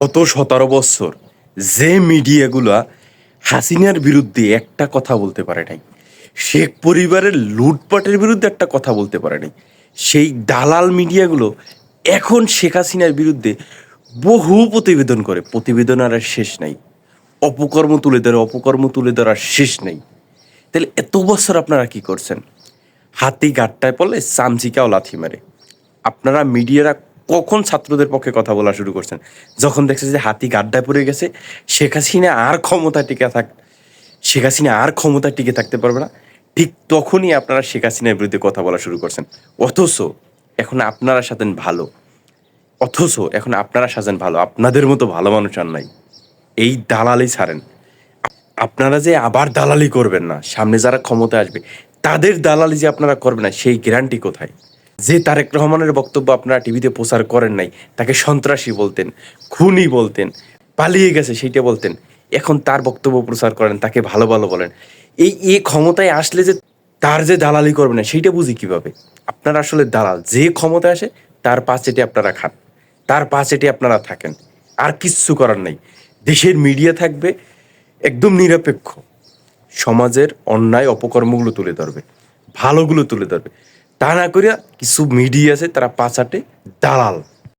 গত সতেরো বছর যে মিডিয়াগুলা হাসিনার বিরুদ্ধে একটা কথা বলতে পারে নাই, শেখ পরিবারের লুটপাটের বিরুদ্ধে একটা কথা বলতে পারে নাই, সেই দালাল মিডিয়াগুলো এখন শেখ হাসিনার বিরুদ্ধে বহু প্রতিবেদন করে। প্রতিবেদন আর শেষ নাই। অপকর্ম তুলে ধরে, অপকর্ম তুলে ধরার শেষ নেই। তাহলে এত বছর আপনারা কি করছেন? হাতি গাট্টায় পড়লে চামচিকাও লাথি মারে। আপনারা মিডিয়ারা কখন ছাত্রদের পক্ষে কথা বলা শুরু করছেন? যখন দেখছে যে হাতি গাড্ডায় পড়ে গেছে, শেখ হাসিনা আর ক্ষমতা টিকে থাক, শেখ হাসিনা আর ক্ষমতা টিকে থাকতে পারবে না, ঠিক তখনই আপনারা শেখ হাসিনার বিরুদ্ধে কথা বলা শুরু করছেন। অথচ এখন আপনারা সাজেন ভালো। অথচ এখন আপনারা সাজেন ভালো। আপনাদের মতো ভালো মানুষ আর নাই। এই দালালি ছাড়েন। আপনারা যে আবার দালালি করবেন না, সামনে যারা ক্ষমতা আসবে, তাদের দালালি যে আপনারা করবেন না, সেই গ্যারান্টি কোথায়? যে তারেক রহমানের বক্তব্য আপনারা টিভিতে প্রচার করেন নাই, তাকে সন্ত্রাসী বলতেন, খুনি বলতেন, পালিয়ে গেছে সেইটা বলতেন, এখন তার বক্তব্য প্রচার করেন, তাকে ভালো ভালো বলেন। এই, এ ক্ষমতায় আসলে যে তার যে দালালি করবে না, সেইটা বুঝি কীভাবে? আপনারা আসলে দালাল, যে ক্ষমতায় আসে, তার পাঁচেটি আপনারা খান, তার পাঁচেটি আপনারা থাকেন, আর কিচ্ছু করার নেই। দেশের মিডিয়া থাকবে একদম নিরপেক্ষ, সমাজের অন্যায় অপকর্মগুলো তুলে ধরবে, ভালোগুলো তুলে ধরবে। তা না করিয়া কিছু মিডিয়া আছে তারা পাঁচাটে দালাল।